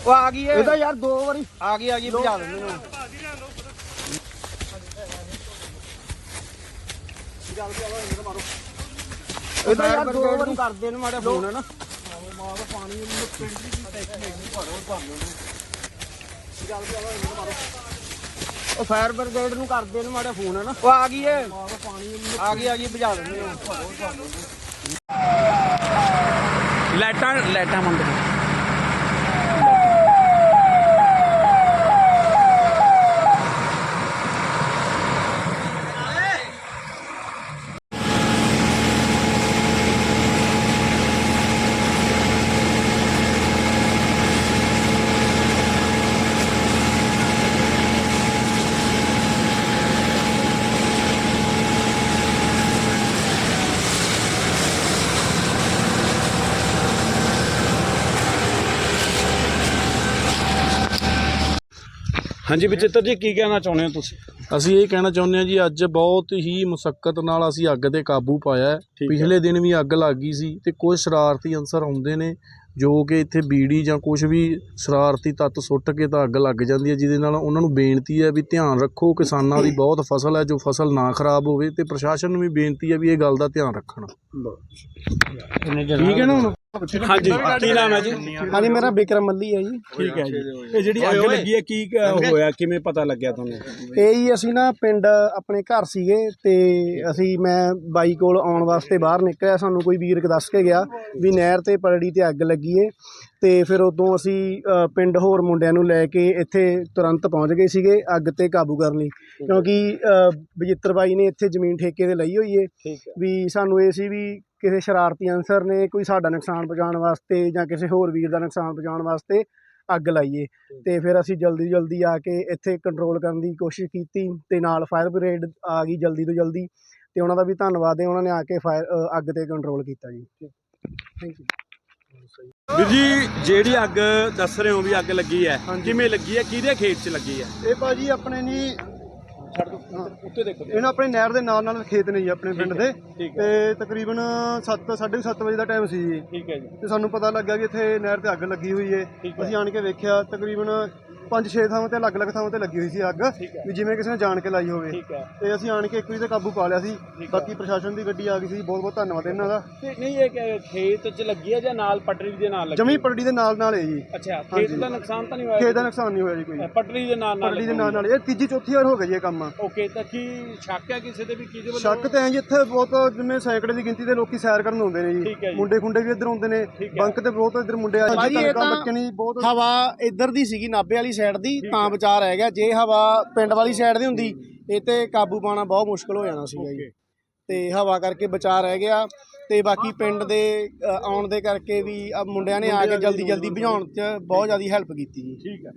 ਉਹ ਆ ਗਈ ਏ ਇਹਦਾ ਯਾਰ ਦੋ ਵਾਰੀ। ਆ ਗਈ ਆ ਗਈ ਭਜਾ ਦਿੰਦੇ ਨੇ। ਇਹਦਾ ਯਾਰ ਦੋ ਵਾਰੀ ਕਰਦੇ ਨੇ ਮਾੜਾ ਫੋਨ ਹੈ ਨਾ ਉਹ ਫਾਇਰ ਬ੍ਰਿਗੇਡ ਨੂੰ ਕਰਦੇ ਨੇ ਮਾੜਾ ਫੋਨ ਹੈ ਨਾ ਉਹ ਆ ਗਈ ਏ ਆ ਗਈ ਆ ਗਈ ਭਜਾ ਦਿੰਦੇ ਨੇ। ਲਾਈਟਾਂ ਲਾਈਟਾਂ ਬੰਦ ਕਰੋ ਹਾਂਜੀ ਬਚਿੱਤਰ ਜੀ ਕੀ ਕਹਿਣਾ ਚਾਹੁੰਦੇ ਹੋ ਤੁਸੀਂ ਅਸੀਂ ਇਹ ਕਹਿਣਾ ਚਾਹੁੰਦੇ ਹਾਂ ਜੀ ਅੱਜ ਬਹੁਤ ਹੀ ਮੁਸ਼ਕਲ ਨਾਲ ਅਸੀਂ ਅੱਗ ਤੇ ਕਾਬੂ ਪਾਇਆ ਹੈ। ਠੀਕ ਹੈ। ਪਿਛਲੇ ਦਿਨ ਵੀ ਅੱਗ ਲੱਗ ਗਈ ਸੀ ਤੇ ਕੁਝ ਸ਼ਰਾਰਤੀ ਅਨਸਰ ਆਉਂਦੇ ਨੇ ਜੋ ਕਿ ਇੱਥੇ ਬੀੜੀ ਜਾਂ ਕੁਝ ਵੀ ਸ਼ਰਾਰਤੀ ਤੱਤ ਸੁੱਟ ਕੇ ਤਾਂ ਅੱਗ ਲੱਗ ਜਾਂਦੀ ਹੈ ਜਿਹਦੇ ਨਾਲ ਉਹਨਾਂ ਨੂੰ ਬੇਨਤੀ ਹੈ ਵੀ ਧਿਆਨ ਰੱਖੋ ਕਿਸਾਨਾਂ ਦੀ ਬਹੁਤ ਫਸਲ ਹੈ ਜੋ ਫਸਲ ਨਾ ਖਰਾਬ ਹੋਵੇ ਤੇ ਪ੍ਰਸ਼ਾਸਨ ਨੂੰ ਵੀ ਬੇਨਤੀ ਹੈ ਵੀ ਇਹ ਗੱਲ ਦਾ ਧਿਆਨ ਰੱਖਣ ਠੀਕ ਹੈ ਨਾ ਹੁਣ ਹਾਂਜੀ ਕੀ ਨਾਮ ਹੈ ਜੀ? ਹਾਂਜੀ ਮੇਰਾ ਵਿਕਰਮ ਮੱਲੀ ਹੈ ਜੀ। ਠੀਕ ਹੈ ਜੀ। ਇਹ ਜਿਹੜੀ ਅੱਗ ਲੱਗੀ ਹੈ ਕੀ ਹੋਇਆ? ਕਿਵੇਂ ਪਤਾ ਲੱਗਿਆ ਤੁਹਾਨੂੰ? ਇਹ ਹੀ ਅਸੀਂ ਨਾ ਪਿੰਡ ਆਪਣੇ ਘਰ ਸੀਗੇ ਤੇ ਅਸੀਂ ਮੈਂ ਬਾਈ ਕੋਲ ਆਉਣ ਵਾਸਤੇ ਬਾਹਰ ਨਿਕਲਿਆ। ਸਾਨੂੰ ਕੋਈ ਵੀਰ ਦੱਸ ਕੇ ਗਿਆ ਵੀ ਨਹਿਰ ਤੇ ਪਰੜੀ ਤੇ ਅੱਗ ਲੱਗੀ ਏ। ਤੇ ਫਿਰ ਉਦੋਂ ਅਸੀਂ ਪਿੰਡ ਹੋਰ ਮੁੰਡਿਆਂ ਨੂੰ ਲੈ ਕੇ ਇੱਥੇ ਤੁਰੰਤ ਪਹੁੰਚ ਗਏ ਸੀਗੇ ਅੱਗ ਤੇ ਕਾਬੂ ਕਰਨ ਲਈ। ਕਿਉਂਕਿ ਬਜਿੱਤਰ ਬਾਈ ਨੇ ਇੱਥੇ ਜ਼ਮੀਨ ਠੇਕੇ ਤੇ ਲਈ ਹੋਈ ਏ ਵੀ ਸਾਨੂੰ ਇਹ ਸੀ ਵੀ ਕਿਸੇ ਸ਼ਰਾਰਤੀ ਅਨਸਰ ਨੇ ਕੋਈ ਸਾਡਾ ਨੁਕਸਾਨ ਪਹੁੰਚਾਉਣ ਵਾਸਤੇ ਜਾਂ ਕਿਸੇ ਹੋਰ ਵੀਰ ਦਾ ਨੁਕਸਾਨ ਪਹੁੰਚਾਉਣ ਵਾਸਤੇ ਅੱਗ ਲਾਈਏ। ਤੇ ਫਿਰ ਅਸੀਂ ਜਲਦੀ ਜਲਦੀ ਆ ਕੇ ਇੱਥੇ ਕੰਟਰੋਲ ਕਰਨ ਦੀ ਕੋਸ਼ਿਸ਼ ਕੀਤੀ ਤੇ ਨਾਲ ਫਾਇਰ ਬ੍ਰਿਗੇਡ ਆ ਗਈ ਜਲਦੀ ਤੋਂ ਜਲਦੀ। ਤੇ ਉਹਨਾਂ ਦਾ ਵੀ ਧੰਨਵਾਦ ਹੈ ਉਹਨਾਂ ਨੇ ਆ ਕੇ ਫਾਇਰ ਅੱਗ ਤੇ ਕੰਟਰੋਲ ਕੀਤਾ ਜੀ। ਥੈਂਕ ਯੂ ਵੀਰ ਜੀ ਜਿਹੜੀ ਅੱਗ ਦੱਸ ਰਹੇ ਹੋ ਵੀ ਅੱਗ ਲੱਗੀ ਹੈ ਕਿਵੇਂ ਲੱਗੀ ਹੈ? ਕਿਹਦੇ ਖੇਤ 'ਚ ਲੱਗੀ ਹੈ? ਇਹ ਭਾਜੀ ਆਪਣੇ ਨਹੀਂ ਛੱਡ ਦੋ ਉੱਤੇ ਦੇਖੋ ਇਹਨਾਂ ਆਪਣੇ ਨਹਿਰ ਦੇ ਨਾਲ ਨਾਲ ਖੇਤ ਨੇ ਜੀ ਆਪਣੇ ਪਿੰਡ ਦੇ। ਠੀਕ ਹੈ। ਤੇ ਤਕਰੀਬਨ 7 7:30 ਵਜੇ ਦਾ ਟਾਈਮ ਸੀ ਜੀ। ਠੀਕ ਹੈ ਜੀ। ਤੇ ਸਾਨੂੰ ਪਤਾ ਲੱਗਾ ਕਿ ਇੱਥੇ ਨਹਿਰ ਤੇ ਅੱਗ ਲੱਗੀ ਹੋਈ ਏ। ਠੀਕ ਹੈ। ਅਸੀਂ ਆਣ ਕੇ ਵੇਖਿਆ ਤਕਰੀਬਨ 5-6 ਥਾਵਾਂ ਤੇ ਅਲੱਗ-ਅਲੱਗ ਥਾਵਾਂ ਤੇ ਲੱਗੀ ਹੋਈ ਸੀ ਅੱਗ ਠੀਕ ਹੈ। ਵੀ ਜਿਵੇਂ ਕਿਸੇ ਨੇ ਜਾਣ ਕੇ ਲਾਈ ਹੋਵੇ। ਠੀਕ ਹੈ। ਤੇ ਅਸੀਂ ਆਣ ਕੇ ਇੱਕ ਵਾਰੀ ਤੇ ਕਾਬੂ ਪਾ ਲਿਆ ਸੀ। ਹੈ। ਬਾਕੀ ਪ੍ਰਸ਼ਾਸਨ ਦੀ ਗੱਡੀ ਆ ਗਈ ਸੀ। ਬਹੁਤ ਬਹੁਤ ਧੰਨਵਾਦ ਇਹਨਾਂ ਦਾ। ਤੇ ਨਹੀਂ ਇਹ ਕਿ ਖੇਤ 'ਚ ਲੱਗੀ ਹੈ ਜਾਂ ਨਾਲ ਪਟਰੀ ਦੇ ਨਾਲ ਲੱਗੀ? ਜਮੀ ਪਰੜੀ ਦੇ ਨਾਲ ਨਾਲ ਹੈ ਜੀ। ਅੱਛਾ ਖੇਤ ਹਾਂਜੀ। ਦਾ ਨੁਕਸਾਨ ਤਾਂ ਨਹੀਂ ਹੋਇਆ? ਖੇਤ ਦਾ ਨੁਕਸਾਨ ਨਹੀਂ ਹੋਇਆ ਜੀ ਕੋਈ। ਅ, ਪਟਰੀ ਦੇ ਨਾਲ ਨਾਲ ਪਰੜੀ ਦੇ ਨਾਲ ਨਾਲ ਇਹ ਤੀਜੀ ਚੌਥੀ ਵਾਰ ਹੋ ਗਿਆ ਜੀ ਇਹ ਕੰਮ। ਓਕੇ ਤਾਂ ਕੀ ਸ਼ੱਕ ਹੈ ਕਿਸੇ ਦੇ ਵੀ? ਕਿਹਦੇ ਵੱਲੋਂ? ਸ਼ੱਕ ਤੇ ਹੈ ਜੀ ਇੱਥੇ ਬਹੁਤ ਜਿਵੇਂ ਸੈਂਕੜੇ ਦੀ ਗਿਣਤੀ ਦੇ ਲੋਕੀ ਸੈਰ ਕਰਨ ਆਉਂਦੇ ਨੇ ਠੀਕ ਹੈ ਜੀ। ਜੀ। ਮੁੰਡੇ ਖੁੰਡੇ ਵੀ ਇੱਧਰ ਆਉਂਦੇ ਨੇ। ਠੀਕ ਹੈ। ਬੰਕ ਤੇ ਬਹੁਤ ਇੱਧਰ ਮੁੰਡੇ ਭਾਜੀ, ਇਹ ਤਾਂ ਬੱਚੇ ਨਹੀਂ ਬਹੁਤ ਹਵਾ ਇੱਧਰ ਦੀ ਸੀਗੀ ਨਾਭੇ ਵਾਲੀ ਸਾਈਡ ਦੀ ਤਾਂ ਬਚਾ ਰਹਿ ਗਿਆ। ਜੇ ਹਵਾ ਪਿੰਡ ਵਾਲੀ ਸਾਈਡ ਦੀ ਹੁੰਦੀ ਇਹ ਤੇ ਕਾਬੂ ਪਾਣਾ ਬਹੁਤ ਮੁਸ਼ਕਲ ਹੋ ਜਾਣਾ ਸੀਗਾ ਜੀ। ਤੇ ਹਵਾ ਕਰਕੇ ਬਚਾ ਰਹਿ ਗਿਆ। ਤੇ ਬਾਕੀ ਪਿੰਡ ਦੇ ਆਉਣ ਦੇ ਕਰਕੇ ਵੀ ਮੁੰਡਿਆਂ ਨੇ ਆ ਕੇ ਜਲਦੀ ਜਲਦੀ ਬੁਝਾਉਣ 'ਚ ਬਹੁਤ ਜ਼ਿਆਦਾ ਹੈਲਪ ਕੀਤੀ ਜੀ। ਠੀਕ ਹੈ।